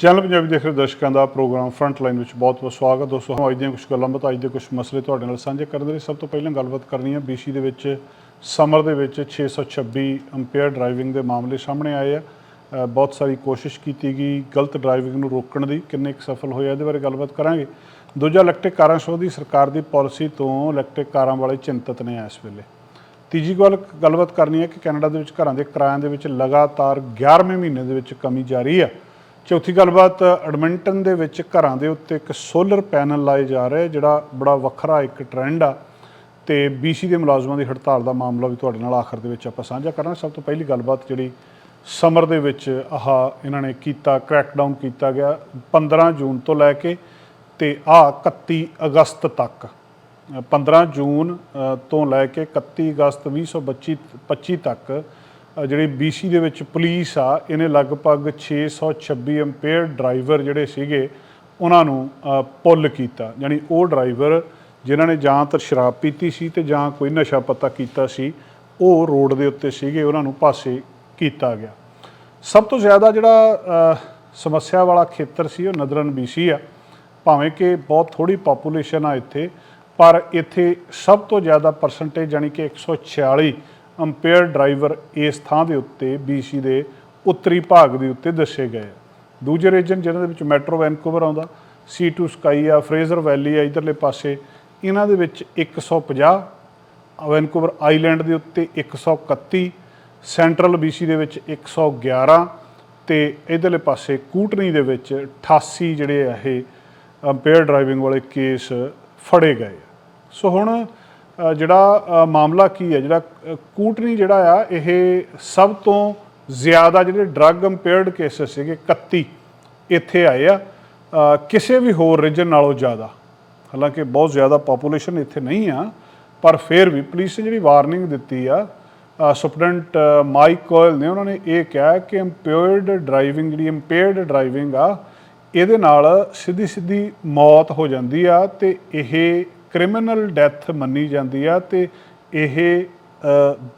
Channel Punjabi ਦੇਖ ਰਹੇ ਦਰਸ਼ਕਾਂ ਦਾ ਪ੍ਰੋਗਰਾਮ ਫਰੰਟ ਲਾਈਨ ਵਿੱਚ ਬਹੁਤ-ਬਹੁਤ ਸਵਾਗਤ ਦੋਸਤੋ, ਅੱਜ ਦੀਆਂ ਕੁਝ ਗੱਲਾਂ ਬਤਾ, ਅੱਜ ਦੇ ਕੁਝ ਮਸਲੇ ਤੁਹਾਡੇ ਨਾਲ ਸਾਂਝੇ ਕਰਨ ਦੇ ਲਈ ਸਭ ਤੋਂ ਪਹਿਲਾਂ ਗੱਲਬਾਤ ਕਰਨੀ ਹੈ। BC ਦੇ ਵਿੱਚ ਸਮਰ ਦੇ ਵਿੱਚ 626 ਅੰਪੇਅਰ ਡਰਾਈਵਿੰਗ ਦੇ ਮਾਮਲੇ ਸਾਹਮਣੇ ਆਏ ਆ। ਬਹੁਤ ਸਾਰੀ ਕੋਸ਼ਿਸ਼ ਕੀਤੀ ਗਈ ਗਲਤ ਡਰਾਈਵਿੰਗ ਨੂੰ ਰੋਕਣ ਦੀ, ਕਿੰਨੇ ਕੁ ਸਫਲ ਹੋਇਆ ਇਹਦੇ ਬਾਰੇ ਗੱਲਬਾਤ ਕਰਾਂਗੇ। ਦੂਜਾ, ਇਲੈਕਟ੍ਰਿਕ ਕਾਰਾਂ ਸੰਬੰਧੀ ਸਰਕਾਰ ਦੀ ਪਾਲਿਸੀ ਤੋਂ ਇਲੈਕਟ੍ਰਿਕ ਕਾਰਾਂ ਵਾਲੇ ਚਿੰਤਤ ਨੇ ਇਸ ਵੇਲੇ। ਤੀਜੀ ਗੱਲ, ਗੱਲਬਾਤ ਕਰਨੀ ਹੈ ਕਿ ਕੈਨੇਡਾ ਦੇ ਵਿੱਚ ਘਰਾਂ ਦੇ ਕਿਰਾਇਆਂ ਦੇ ਵਿੱਚ ਲਗਾਤਾਰ 11ਵੇਂ ਮਹੀਨੇ ਦੇ ਵਿੱਚ ਕਮੀ ਜਾਰੀ ਆ। ਚੌਥੀ ਗੱਲਬਾਤ ਐਡਮਿੰਟਨ ਦੇ ਵਿੱਚ ਘਰਾਂ ਦੇ ਉੱਤੇ ਇੱਕ ਸੋਲਰ ਪੈਨਲ ਲਾਏ ਜਾ ਰਹੇ ਜਿਹੜਾ ਬੜਾ ਵੱਖਰਾ ਇੱਕ ਟ੍ਰੈਂਡ ਆ। ਤੇ BC ਦੇ ਮੁਲਾਜ਼ਮਾਂ ਦੀ ਹੜਤਾਲ ਦਾ ਮਾਮਲਾ ਵੀ ਤੁਹਾਡੇ ਨਾਲ ਆਖਰ ਦੇ ਵਿੱਚ ਆਪਾਂ ਸਾਂਝਾ ਕਰਾਂਗੇ। ਸਭ ਤੋਂ ਪਹਿਲੀ ਗੱਲਬਾਤ ਜਿਹੜੀ ਸਮਰ ਦੇ ਵਿੱਚ ਆਹ ਇਹਨਾਂ ਨੇ ਕੀਤਾ ਕ੍ਰੈਕਡਾਊਨ ਕੀਤਾ ਗਿਆ 15 ਜੂਨ ਤੋਂ ਲੈ ਕੇ ਤੇ ਆ 31 ਅਗਸਤ ਤੱਕ। ਅ, 15 ਜੂਨ ਤੋਂ ਲੈ ਕੇ 31 ਅਗਸਤ 2025 25 ਤੱਕ ਜਿਹੜੀ BC ਦੇ ਵਿੱਚ ਪੁਲਿਸ ਆ, ਇਹਨੇ ਲਗਭਗ 626 ਅੰਪੇਅਰ ਡਰਾਈਵਰ ਜਿਹੜੇ ਸੀਗੇ, ਉਹਨਾਂ ਨੂੰ ਪੁੱਲ ਕੀਤਾ। ਯਾਨੀ ਉਹ ਡਰਾਈਵਰ ਜਿਨ੍ਹਾਂ ਨੇ ਜਾਂ ਤਾਂ ਸ਼ਰਾਬ ਪੀਤੀ ਸੀ ਤੇ ਜਾਂ ਕੋਈ ਨਸ਼ਾ ਪੱਤਾ ਕੀਤਾ ਸੀ, ਉਹ ਰੋਡ ਦੇ ਉੱਤੇ ਸੀਗੇ, ਉਹਨਾਂ ਨੂੰ ਪਾਸੇ ਕੀਤਾ ਗਿਆ। ਸਭ ਤੋਂ ਜ਼ਿਆਦਾ ਜਿਹੜਾ ਸਮੱਸਿਆ ਵਾਲਾ ਖੇਤਰ ਸੀ, ਉਹ ਨਦਰਨ BC ਆ। ਭਾਵੇਂ ਕਿ ਬਹੁਤ ਥੋੜੀ ਪੋਪੂਲੇਸ਼ਨ ਆ ਇੱਥੇ, ਪਰ ਇੱਥੇ ਸਭ ਤੋਂ ਜ਼ਿਆਦਾ ਪਰਸੈਂਟੇਜ ਯਾਨੀ ਕਿ 146 ਅੰਪੇਅਰ ਡਰਾਈਵਰ ਇਸ ਥਾਂ ਦੇ ਉੱਤੇ BC ਦੇ ਉੱਤਰੀ ਭਾਗ ਦੇ ਉੱਤੇ ਦੱਸੇ ਗਏ ਆ। ਦੂਜੇ ਰੀਜਨ ਜਿਹਨਾਂ ਦੇ ਵਿੱਚ ਮੈਟਰੋ ਵੈਨਕੂਵਰ ਆਉਂਦਾ ਸੀ ਟੂ ਸਕਾਈ ਆ ਫਰੇਜ਼ਰ ਵੈਲੀ ਆ, ਇਧਰਲੇ ਪਾਸੇ, ਇਹਨਾਂ ਦੇ ਵਿੱਚ 150 ਵੈਨਕੂਵਰ ਆਈਲੈਂਡ ਦੇ ਉੱਤੇ 131 ਸੈਂਟਰਲ BC ਦੇ ਵਿੱਚ 111 ਤੇ ਇਧਰਲੇ ਪਾਸੇ ਕੂਟਨੀ ਦੇ ਵਿੱਚ 88 ਜਿਹੜੇ ਇਹ ਅੰਪੇਅਰ ਡਰਾਈਵਿੰਗ ਵਾਲੇ ਕੇਸ ਫੜੇ ਗਏ ਆ। ਸੋ ਹੁਣ ਜਿਹੜਾ ਮਾਮਲਾ ਕੀ ਹੈ? ਜਿਹੜਾ ਕੂਟਨੀ ਜਿਹੜਾ ਆ, ਇਹ ਸਭ ਤੋਂ ਜ਼ਿਆਦਾ ਜਿਹੜੇ ਡਰੱਗ ਇੰਪੇਅਰਡ ਕੇਸਸ ਸੀਗੇ 31 ਇੱਥੇ ਆਏ ਆ। ਕਿਸੇ ਵੀ ਹੋਰ ਰੀਜਨ ਨਾਲੋਂ ਜ਼ਿਆਦਾ, ਹਾਲਾਂਕਿ ਬਹੁਤ ਜ਼ਿਆਦਾ ਪੋਪੂਲੇਸ਼ਨ ਇੱਥੇ ਨਹੀਂ ਆ, ਪਰ ਫਿਰ ਵੀ ਪੁਲਿਸ ਨੇ ਜਿਹੜੀ ਵਾਰਨਿੰਗ ਦਿੱਤੀ ਆ ਸੁਪਰਡੈਂਟ ਮਾਈਕ ਕੋਇਲ ਨੇ, ਉਹਨਾਂ ਨੇ ਇਹ ਕਿਹਾ ਕਿ ਇੰਪੇਅਰਡ ਡਰਾਈਵਿੰਗ ਜਿਹੜੀ ਇੰਪੇਅਰਡ ਡਰਾਈਵਿੰਗ ਆ, ਇਹਦੇ ਨਾਲ ਸਿੱਧੀ ਸਿੱਧੀ ਮੌਤ ਹੋ ਜਾਂਦੀ ਆ ਤੇ ਇਹ ਕ੍ਰਿਮੀਨਲ ਡੈਥ ਮੰਨੀ ਜਾਂਦੀ ਆ ਤੇ ਇਹ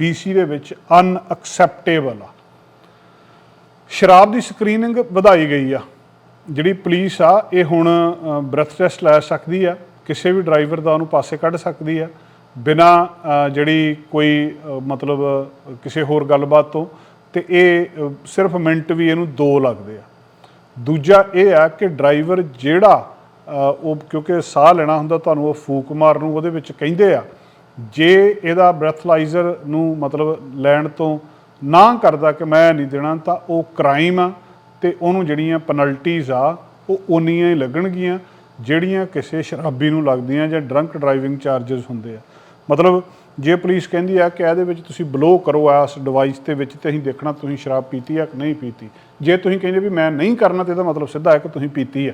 BC ਦੇ ਵਿੱਚ ਅਨਐਕਸੈਪਟੇਬਲ ਆ। ਸ਼ਰਾਬ ਦੀ ਸਕਰੀਨਿੰਗ ਵਧਾਈ ਗਈ ਆ। ਜਿਹੜੀ ਪੁਲਿਸ ਆ, ਇਹ ਹੁਣ ਬ੍ਰੈਥ ਟੈਸਟ ਲੈ ਸਕਦੀ ਆ। ਕਿਸੇ ਵੀ ਡਰਾਈਵਰ ਦਾ ਉਹਨੂੰ ਪਾਸੇ ਕੱਢ ਸਕਦੀ ਆ। ਬਿਨਾ ਜਿਹੜੀ ਕੋਈ ਮਤਲਬ, ਕਿਸੇ ਹੋਰ ਗੱਲਬਾਤ ਤੋਂ। ਤੇ ਇਹ ਸਿਰਫ ਮਿੰਟ ਵੀ ਇਹਨੂੰ 2 ਲੱਗਦੇ ਆ। ਦੂਜਾ ਇਹ ਆ ਕਿ ਡਰਾਈਵਰ ਜਿਹੜਾ ਉਹ ਕਿਉਂਕਿ ਸਾਹ ਲੈਣਾ ਹੁੰਦਾ ਤੁਹਾਨੂੰ ਉਹ ਫੂਕ ਮਾਰ ਨੂੰ ਉਹਦੇ ਵਿੱਚ ਕਹਿੰਦੇ ਆ। ਜੇ ਇਹਦਾ ਬ੍ਰੈਥਲਾਈਜ਼ਰ ਨੂੰ ਮਤਲਬ ਲੈਣ ਤੋਂ ਨਾ ਕਰਦਾ ਕਿ ਮੈਂ ਨਹੀਂ ਦੇਣਾ, ਤਾਂ ਉਹ ਕ੍ਰਾਈਮ ਆ ਤੇ ਉਹਨੂੰ ਜਿਹੜੀਆਂ ਪੈਨਲਟੀਜ਼ ਆ, ਉਹ ਉਨੀਆਂ ਹੀ ਲੱਗਣਗੀਆਂ ਜਿਹੜੀਆਂ ਕਿਸੇ ਸ਼ਰਾਬੀ ਨੂੰ ਲੱਗਦੀਆਂ ਜਾਂ ਡਰੰਕ ਡਰਾਈਵਿੰਗ ਚਾਰजेस ਹੁੰਦੇ ਆ। ਮਤਲਬ ਜੇ ਪੁਲਿਸ ਕਹਿੰਦੀ ਆ ਕਿ ਇਹਦੇ ਵਿੱਚ ਤੁਸੀਂ ਬਲੋ ਕਰੋ ਇਸ ਡਿਵਾਈਸ ਦੇ ਵਿੱਚ ਤੇ ਅਸੀਂ ਦੇਖਣਾ ਤੁਸੀਂ ਸ਼ਰਾਬ ਪੀਤੀ ਆ ਕਿ ਨਹੀਂ ਪੀਤੀ। ਜੇ ਤੁਸੀਂ ਕਹਿੰਦੇ ਵੀ ਮੈਂ ਨਹੀਂ ਕਰਨਾ, ਤੇ ਇਹਦਾ ਮਤਲਬ ਸਿੱਧਾ ਹੈ ਕਿ ਤੁਸੀਂ ਪੀਤੀ ਆ।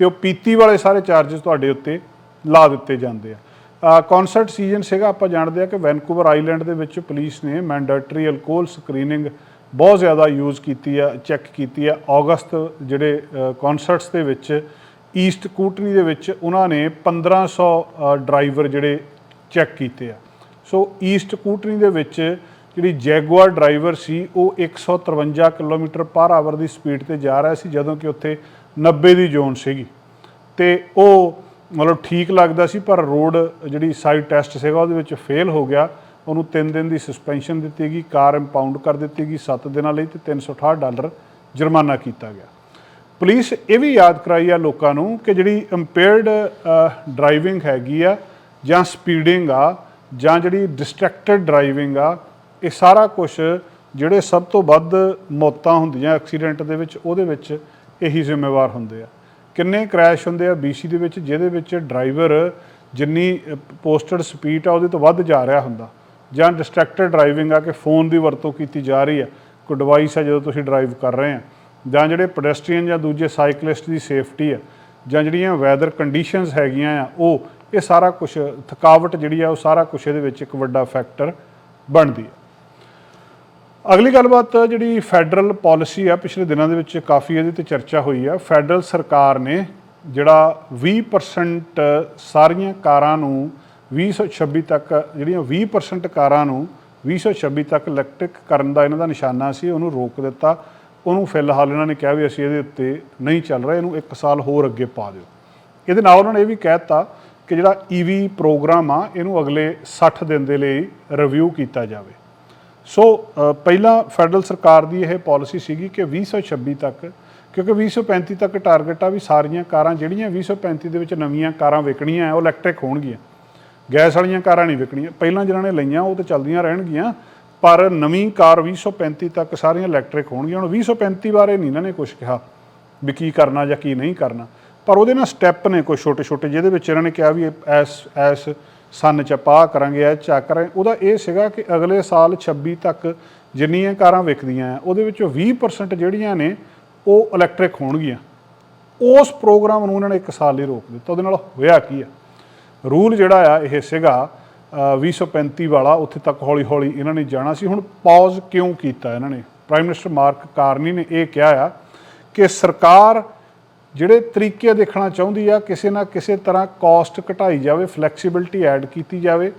ਤੇ ਉਹ ਪੀਤੀ ਵਾਲੇ ਸਾਰੇ ਚਾਰजेस ਤੁਹਾਡੇ ਉੱਤੇ ਲਾ ਦਿੱਤੇ ਜਾਂਦੇ ਆ। ਕਨਸਰਟ ਸੀਜ਼ਨ ਸੀਗਾ, ਆਪਾਂ ਜਾਣਦੇ ਆ ਕਿ ਵੈਨਕੂਵਰ ਆਈਲੈਂਡ ਦੇ ਵਿੱਚ ਪੁਲਿਸ ਨੇ ਮੈਂਡੇਟਰੀ ਅਲਕੋਹਲ ਸਕਰੀਨਿੰਗ ਬਹੁਤ ਜ਼ਿਆਦਾ ਯੂਜ਼ ਕੀਤੀ ਆ ਚੈੱਕ ਕੀਤੀ ਆ। ਅਗਸਤ ਜਿਹੜੇ ਕਨਸਰਟਸ ਦੇ ਵਿੱਚ ਈਸਟ ਕੂਟਨੀ ਦੇ ਵਿੱਚ ਉਹਨਾਂ ਨੇ 1500 ਡਰਾਈਵਰ ਜਿਹੜੇ ਚੈੱਕ ਕੀਤੇ ਆ। ਸੋ ਈਸਟ ਕੂਟਨੀ ਦੇ ਵਿੱਚ ਜਿਹੜੀ ਜੈਗੁਆਰ ਡਰਾਈਵਰ ਸੀ, ਉਹ 153 ਕਿਲੋਮੀਟਰ ਪਰ ਆਵਰ ਦੀ ਸਪੀਡ ਤੇ ਜਾ ਰਿਹਾ ਸੀ, ਜਦੋਂ ਕਿ ਉੱਥੇ 90 ਦੀ ਜ਼ੋਨ ਸੀਗੀ। ਤੇ ਉਹ ਮਤਲਬ ਠੀਕ ਲੱਗਦਾ ਸੀ, ਪਰ ਰੋਡ ਜਿਹੜੀ ਸਾਈਡ ਟੈਸਟ ਸੀਗਾ, ਉਹਦੇ ਵਿੱਚ ਫੇਲ ਹੋ ਗਿਆ। ਉਹਨੂੰ 3 ਦਿਨ ਦੀ ਸਸਪੈਂਸ਼ਨ ਦਿੱਤੀ ਗਈ, ਕਾਰ ਇੰਪਾਊਂਡ ਕਰ ਦਿੱਤੀ ਗਈ 7 ਦਿਨਾਂ ਲਈ ਤੇ 368 ਡਾਲਰ ਜੁਰਮਾਨਾ ਕੀਤਾ ਗਿਆ। ਪੁਲਿਸ ਇਹ ਵੀ ਯਾਦ ਕਰਾਈ ਆ ਲੋਕਾਂ ਨੂੰ ਕਿ ਜਿਹੜੀ ਇੰਪੇਅਰਡ ਡਰਾਈਵਿੰਗ ਹੈਗੀ ਆ, ਜਾਂ ਸਪੀਡਿੰਗ ਆ, ਜਾਂ ਜਿਹੜੀ ਡਿਸਟਰੈਕਟਡ ਡਰਾਈਵਿੰਗ ਆ, ਇਹ ਸਾਰਾ ਕੁਝ ਜਿਹੜੇ ਸਭ ਤੋਂ ਵੱਧ ਮੌਤਾਂ ਹੁੰਦੀਆਂ ਐਕਸੀਡੈਂਟ ਦੇ ਵਿੱਚ, ਉਹਦੇ ਵਿੱਚ ਇਹੀ ਜ਼ਿੰਮੇਵਾਰ ਹੁੰਦੇ ਆ। ਕਿੰਨੇ ਕ੍ਰੈਸ਼ ਹੁੰਦੇ ਆ BC ਦੇ ਵਿੱਚ, ਜਿਹਦੇ ਵਿੱਚ ਡਰਾਈਵਰ ਜਿੰਨੀ ਪੋਸਟਡ ਸਪੀਡ ਆ, ਉਹਦੇ ਤੋਂ ਵੱਧ ਜਾ ਰਿਹਾ ਹੁੰਦਾ। ਜਾਂ ਡਿਸਟਰੈਕਟਡ ਡਰਾਈਵਿੰਗ ਆ ਕਿ ਫੋਨ ਦੀ ਵਰਤੋਂ ਕੀਤੀ ਜਾ ਰਹੀ ਆ। ਕੋਈ ਡਿਵਾਈਸ ਆ ਜਦੋਂ ਤੁਸੀਂ ਡਰਾਈਵ ਕਰ ਰਹੇ ਆ। ਜਾਂ ਜਿਹੜੇ ਪੈਡੈਸਟਰੀਅਨ ਜਾਂ ਦੂਜੇ ਸਾਈਕਲਿਸਟ ਦੀ ਸੇਫਟੀ ਆ, ਜਾਂ ਜਿਹੜੀਆਂ ਵੈਦਰ ਕੰਡੀਸ਼ਨਸ ਹੈਗੀਆਂ ਆ, ਉਹ, ਇਹ ਸਾਰਾ ਕੁਝ ਥਕਾਵਟ ਜਿਹੜੀ ਆ, ਉਹ ਸਾਰਾ ਕੁਝ ਇਹਦੇ ਵਿੱਚ ਇੱਕ ਵੱਡਾ ਫੈਕਟਰ ਬਣਦੀ ਹੈ ਅਗਲੀ ਗੱਲਬਾਤ ਜਿਹੜੀ ਫੈਡਰਲ ਪਾਲਿਸੀ ਆ, ਪਿਛਲੇ ਦਿਨਾਂ ਦੇ ਵਿੱਚ ਕਾਫੀ ਇਹਦੇ ਤੇ ਚਰਚਾ ਹੋਈ ਆ। ਫੈਡਰਲ ਸਰਕਾਰ ਨੇ ਜਿਹੜਾ 20% ਸਾਰੀਆਂ ਕਾਰਾਂ ਨੂੰ 2026 ਤੱਕ, ਜਿਹੜੀਆਂ 20% ਕਾਰਾਂ ਨੂੰ 2026 ਤੱਕ ਇਲੈਕਟ੍ਰਿਕ ਕਰਨ ਦਾ ਇਹਨਾਂ ਦਾ ਨਿਸ਼ਾਨਾ ਸੀ, ਉਹਨੂੰ ਰੋਕ ਦਿੱਤਾ। ਉਹਨੂੰ ਫਿਲਹਾਲ ਇਹਨਾਂ ਨੇ ਕਿਹਾ ਵੀ ਅਸੀਂ ਇਹਦੇ ਉੱਤੇ ਨਹੀਂ ਚੱਲ ਰਹੇ, ਇਹਨੂੰ 1 ਸਾਲ ਹੋਰ ਅੱਗੇ ਪਾ ਦਿਓ। ਇਹਦੇ ਨਾਲ ਉਹਨਾਂ ਨੇ ਇਹ ਵੀ ਕਹਿ ਦਿੱਤਾ ਕਿ ਜਿਹੜਾ ਈਵੀ ਪ੍ਰੋਗਰਾਮ ਆ, ਇਹਨੂੰ ਅਗਲੇ 60 ਦਿਨ ਦੇ ਲਈ ਰਿਵਿਊ ਕੀਤਾ ਜਾਵੇ। ਸੋ ਪਹਿਲਾਂ ਫੈਡਰਲ ਸਰਕਾਰ ਦੀ ਇਹ ਪਾਲਿਸੀ ਸੀਗੀ ਕਿ 2026 ਤੱਕ, ਕਿਉਂਕਿ 2035 ਤੱਕ ਟਾਰਗੇਟ ਆ ਵੀ ਸਾਰੀਆਂ ਕਾਰਾਂ, ਜਿਹੜੀਆਂ 2035 ਦੇ ਵਿੱਚ ਨਵੀਆਂ ਕਾਰਾਂ ਵਿਕਣੀਆਂ ਆ, ਉਹ ਇਲੈਕਟ੍ਰਿਕ ਹੋਣਗੀਆਂ। ਗੈਸ ਵਾਲੀਆਂ ਕਾਰਾਂ ਨਹੀਂ ਵਿਕਣੀਆਂ। ਪਹਿਲਾਂ ਜਿਹਨਾਂ ਨੇ ਲਈਆਂ, ਉਹ ਤਾਂ ਚੱਲਦੀਆਂ ਰਹਿਣਗੀਆਂ, ਪਰ ਨਵੀਂ ਕਾਰ 2035 ਤੱਕ ਸਾਰੀਆਂ ਇਲੈਕਟ੍ਰਿਕ ਹੋਣਗੀਆਂ। ਹੁਣ 2035 ਬਾਰੇ ਨਹੀਂ ਇਹਨਾਂ ਨੇ ਕੁਝ ਕਿਹਾ ਵੀ ਕੀ ਕਰਨਾ ਜਾਂ ਕੀ ਨਹੀਂ ਕਰਨਾ। ਪਰ ਉਹਦੇ ਨਾਲ ਸਟੈਪ ਨੇ ਕੋਈ ਛੋਟੇ ਛੋਟੇ ਜਿਹਦੇ ਵਿੱਚ ਇਹਨਾਂ ਨੇ ਕਿਹਾ ਵੀ ਇਹ ਐਸ ਐਸ ਸਨ ਚ ਪਾ ਕਰਾਂਗੇ ਐ ਚਾ ਕਰਾਂਗੇ। ਉਹਦਾ ਇਹ ਸੀਗਾ ਕਿ ਅਗਲੇ ਸਾਲ 26 ਤੱਕ ਜਿੰਨੀਆਂ ਕਾਰਾਂ ਵਿਕਦੀਆਂ ਆ ਉਹਦੇ ਵਿੱਚੋਂ 20% ਜਿਹੜੀਆਂ ਨੇ ਉਹ ਇਲੈਕਟ੍ਰਿਕ ਹੋਣਗੀਆਂ। ਉਸ ਪ੍ਰੋਗਰਾਮ ਨੂੰ ਉਹਨਾਂ ਨੇ ਇੱਕ ਸਾਲ ਲਈ ਰੋਕ ਦਿੱਤਾ। ਉਹਦੇ ਨਾਲ ਹੋਇਆ ਕੀ ਆ? ਰੂਲ ਜਿਹੜਾ ਆ ਇਹ ਸੀਗਾ ਅ, 2035 ਵਾਲਾ ਉੱਥੇ ਤੱਕ ਹੌਲੀ ਹੌਲੀ ਇਹਨਾਂ ਨੇ ਜਾਣਾ ਸੀ। ਹੁਣ ਪੌਜ਼ ਕਿਉਂ ਕੀਤਾ ਇਹਨਾਂ ਨੇ? ਪ੍ਰਾਈਮ ਮਿਨਿਸਟਰ ਮਾਰਕ ਕਾਰਨੀ ਨੇ ਇਹ ਕਿਹਾ ਆ ਕਿ ਸਰਕਾਰ ਜਿਹੜੇ ਤਰੀਕੇ ਦੇਖਣਾ ਚਾਹੁੰਦੀ ਆ ਕਿਸੇ ਨਾ ਕਿਸੇ ਤਰ੍ਹਾਂ ਕਾਸਟ ਘਟਾਈ ਜਾਵੇ ਫਲੈਕਸੀਬਿਲਟੀ ਐਡ ਕੀਤੀ ਜਾਵੇ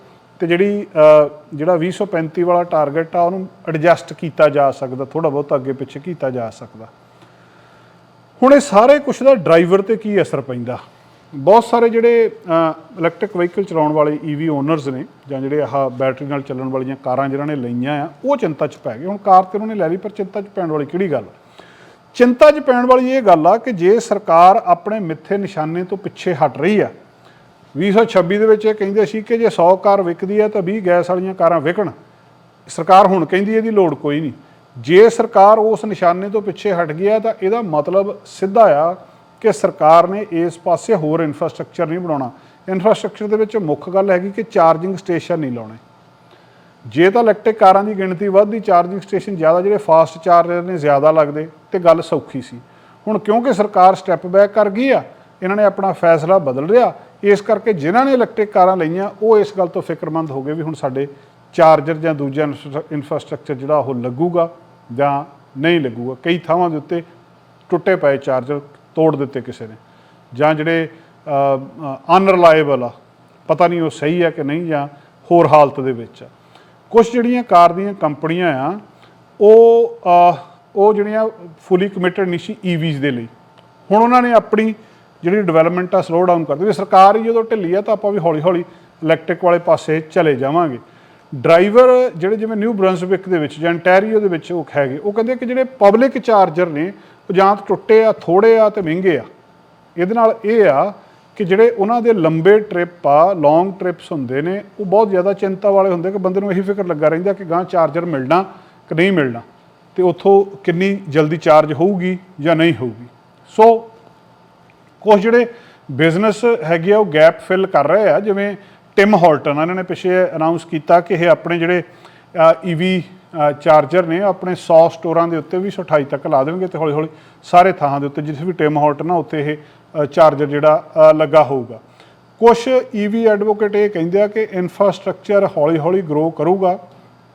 ਤੇ ਜਿਹੜੀ ਅ, ਜਿਹੜਾ 2035 ਵਾਲਾ ਟਾਰਗੇਟ ਆ ਉਹਨੂੰ ਐਡਜਸਟ ਕੀਤਾ ਜਾ ਸਕਦਾ ਥੋੜਾ ਬਹੁਤ ਅੱਗੇ ਪਿੱਛੇ ਕੀਤਾ ਜਾ ਸਕਦਾ। ਹੁਣ ਇਹ ਸਾਰੇ ਕੁਛ ਦਾ ਡਰਾਈਵਰ ਤੇ ਕੀ ਅਸਰ ਪੈਂਦਾ? ਬਹੁਤ ਸਾਰੇ ਜਿਹੜੇ ਇਲੈਕਟ੍ਰਿਕ ਵਹੀਕਲ ਚਲਾਉਣ ਵਾਲੇ ਈਵੀ ਓਨਰਸ ਨੇ ਜਾਂ ਜਿਹੜੇ ਆਹ ਬੈਟਰੀ ਨਾਲ ਚੱਲਣ ਵਾਲੀਆਂ ਕਾਰਾਂ ਜਿਹਨਾਂ ਨੇ ਲਈਆਂ ਆ ਉਹ ਚਿੰਤਾ 'ਚ ਪੈ ਗਏ। ਹੁਣ ਕਾਰ ਤੇ ਉਹਨਾਂ ਨੇ ਲੈ ਲਈ ਪਰ ਚਿੰਤਾ 'ਚ ਪੈਣ ਵਾਲੀ ਕਿਹੜੀ ਗੱਲ ਚਿੰਤਾ 'ਚ ਪੈਣ ਵਾਲੀ ਇਹ ਗੱਲ ਆ ਕਿ ਜੇ ਸਰਕਾਰ ਆਪਣੇ ਮਿੱਥੇ ਨਿਸ਼ਾਨੇ ਤੋਂ ਪਿੱਛੇ ਹਟ ਰਹੀ ਆ 2026 ਦੇ ਵਿੱਚ ਇਹ ਕਹਿੰਦੇ ਸੀ ਕਿ ਜੇ 100 ਕਾਰ ਵਿਕਦੀ ਹੈ ਤਾਂ 20 ਗੈਸ ਵਾਲੀਆਂ ਕਾਰਾਂ ਵਿਕਣ। ਸਰਕਾਰ ਹੁਣ ਕਹਿੰਦੀ ਇਹਦੀ ਲੋੜ ਕੋਈ ਨਹੀਂ। ਜੇ ਸਰਕਾਰ ਉਸ ਨਿਸ਼ਾਨੇ ਤੋਂ ਪਿੱਛੇ ਹਟ ਗਿਆ ਤਾਂ ਇਹਦਾ ਮਤਲਬ ਸਿੱਧਾ ਆ ਕਿ ਸਰਕਾਰ ਨੇ ਇਸ ਪਾਸੇ ਹੋਰ ਇਨਫਰਾਸਟ੍ਰਕਚਰ ਨਹੀਂ ਬਣਾਉਣਾ। ਇਨਫਰਾਸਟ੍ਰਕਚਰ ਦੇ ਵਿੱਚ ਮੁੱਖ ਗੱਲ ਹੈਗੀ ਕਿ ਚਾਰਜਿੰਗ ਸਟੇਸ਼ਨ ਨਹੀਂ ਲਾਉਣੇ। ਜੇ ਤਾਂ ਇਲੈਕਟ੍ਰਿਕ ਕਾਰਾਂ ਦੀ ਗਿਣਤੀ ਵੱਧਦੀ ਚਾਰਜਿੰਗ ਸਟੇਸ਼ਨ ਜ਼ਿਆਦਾ, ਜਿਹੜੇ ਫਾਸਟ ਚਾਰਜਰ ਨੇ, ਜ਼ਿਆਦਾ ਲੱਗਦੇ, ਤੇ ਗੱਲ ਸੌਖੀ ਸੀ। ਹੁਣ ਕਿਉਂਕਿ ਸਰਕਾਰ ਸਟੈਪ ਬੈਕ ਕਰ ਗਈ ਆ, ਇਹਨਾਂ ਨੇ ਆਪਣਾ ਫੈਸਲਾ ਬਦਲ ਰਿਹਾ ਇਸ ਕਰਕੇ ਜਿਨ੍ਹਾਂ ਨੇ ਇਲੈਕਟ੍ਰਿਕ ਕਾਰਾਂ ਲਈਆਂ, ਉਹ ਇਸ ਗੱਲ ਤੋਂ ਫਿਕਰਮੰਦ ਹੋ ਗਏ ਵੀ ਹੁਣ ਸਾਡੇ ਚਾਰਜਰ ਜਾਂ ਦੂਜਾ ਇਨਫਰਾਸਟ੍ਰਕਚਰ ਜਿਹੜਾ ਉਹ ਲੱਗੂਗਾ ਜਾਂ ਨਹੀਂ ਲੱਗੂਗਾ। ਕਈ ਥਾਵਾਂ ਦੇ ਉੱਤੇ ਟੁੱਟੇ ਪਏ ਚਾਰਜਰ ਤੋੜ ਦਿੱਤੇ ਕਿਸੇ ਨੇ, ਜਾਂ ਜਿਹੜੇ ਅਨਰਿਲਾਏਬਲ ਆ, ਪਤਾ ਨਹੀਂ ਉਹ ਸਹੀ ਆ ਕਿ ਨਹੀਂ, ਜਾਂ ਹੋਰ ਹਾਲਤ ਦੇ ਵਿੱਚ ਆ। ਕੁਝ ਜਿਹੜੀਆਂ ਕਾਰ ਦੀਆਂ ਕੰਪਨੀਆਂ ਆ, ਉਹ ਉਹ ਜਿਹੜੀਆਂ ਫੁੱਲੀ ਕਮਿਟਡ ਨਹੀਂ ਸੀ e ਈਵੀਜ਼ ਦੇ ਲਈ। ਹੁਣ ਉਹਨਾਂ ਨੇ ਆਪਣੀ ਜਿਹੜੀ ਡਿਵੈਲਪਮੈਂਟ ਆ ਸਲੋ ਡਾਊਨ ਕਰ ਦਿੱਤੀ। ਵੀ ਸਰਕਾਰ ਹੀ ਜਦੋਂ ਢਿੱਲੀ ਆ, ਤਾਂ ਆਪਾਂ ਵੀ ਹੌਲੀ ਹੌਲੀ ਇਲੈਕਟ੍ਰਿਕ ਵਾਲੇ ਪਾਸੇ ਚਲੇ ਜਾਵਾਂਗੇ। ਡਰਾਈਵਰ ਜਿਹੜੇ ਜਿਵੇਂ ਨਿਊ ਬ੍ਰੰਸਵਿਕ ਦੇ ਵਿੱਚ ਜਾਂ ontario ਦੇ ਵਿੱਚ ਉਹ ਹੈਗੇ, ਉਹ ਕਹਿੰਦੇ ਕਿ ਜਿਹੜੇ ਪਬਲਿਕ ਚਾਰਜਰ ਨੇ, ਉਹ ਜਾਂ ਤਾਂ ਟੁੱਟੇ ਆ ਥੋੜੇ ਆ ਤੇ ਮਹਿੰਗੇ ਆ। ਇਹਦੇ ਨਾਲ ਇਹ ਆ ਕਿ ਜਿਹੜੇ ਉਹਨਾਂ ਦੇ ਲੰਬੇ ਟ੍ਰਿਪ ਆ ਲੌਂਗ ਟ੍ਰਿਪਸ ਹੁੰਦੇ ਨੇ, ਉਹ ਬਹੁਤ ਜ਼ਿਆਦਾ ਚਿੰਤਾ ਵਾਲੇ ਹੁੰਦੇ ਕਿ ਬੰਦੇ ਨੂੰ ਇਹੀ ਫਿਕਰ ਲੱਗਾ ਰਹਿੰਦਾ ਕਿ ਗਾਂ ਚਾਰਜਰ ਮਿਲਣਾ ਕਿ ਨਹੀਂ ਮਿਲਣਾ ਤੇ ਉੱਥੋਂ ਕਿੰਨੀ ਜਲਦੀ ਚਾਰਜ ਹੋਊਗੀ ਜਾਂ ਨਹੀਂ ਹੋਊਗੀ। ਸੋ ਕੁਝ ਜਿਹੜੇ ਬਿਜ਼ਨਸ ਹੈਗੇ ਆ, ਉਹ ਗੈਪ ਫਿਲ ਕਰ ਰਹੇ ਆ, ਜਿਵੇਂ ਟਿਮ ਹਾਰਟਨ ਇਹਨਾਂ ਨੇ ਪਿੱਛੇ ਅਨਾਉਂਸ ਕੀਤਾ ਕਿ ਇਹ ਆਪਣੇ ਜਿਹੜੇ ਈਵੀ ਚਾਰਜਰ ਨੇ, ਆਪਣੇ 100 ਸਟੋਰਾਂ ਦੇ ਉੱਤੇ 228 ਤੱਕ ਲਾ ਦੇਣਗੇ ਤੇ ਹੌਲੀ ਹੌਲੀ ਸਾਰੇ ਥਾਂ ਦੇ ਉੱਤੇ, ਜਿੱਥੇ ਵੀ ਟਿਮ ਹਾਰਟਨ ਆ, ਉੱਥੇ ਇਹ ਚਾਰਜਰ ਜਿਹੜਾ ਲੱਗਾ ਹੋਊਗਾ। ਕੁਝ ਈਵੀ ਐਡਵੋਕੇਟ ਇਹ ਕਹਿੰਦੇ ਆ ਕਿ ਇਨਫਰਾਸਟ੍ਰਕਚਰ ਹੌਲੀ ਹੌਲੀ ਗਰੋ ਕਰੂਗਾ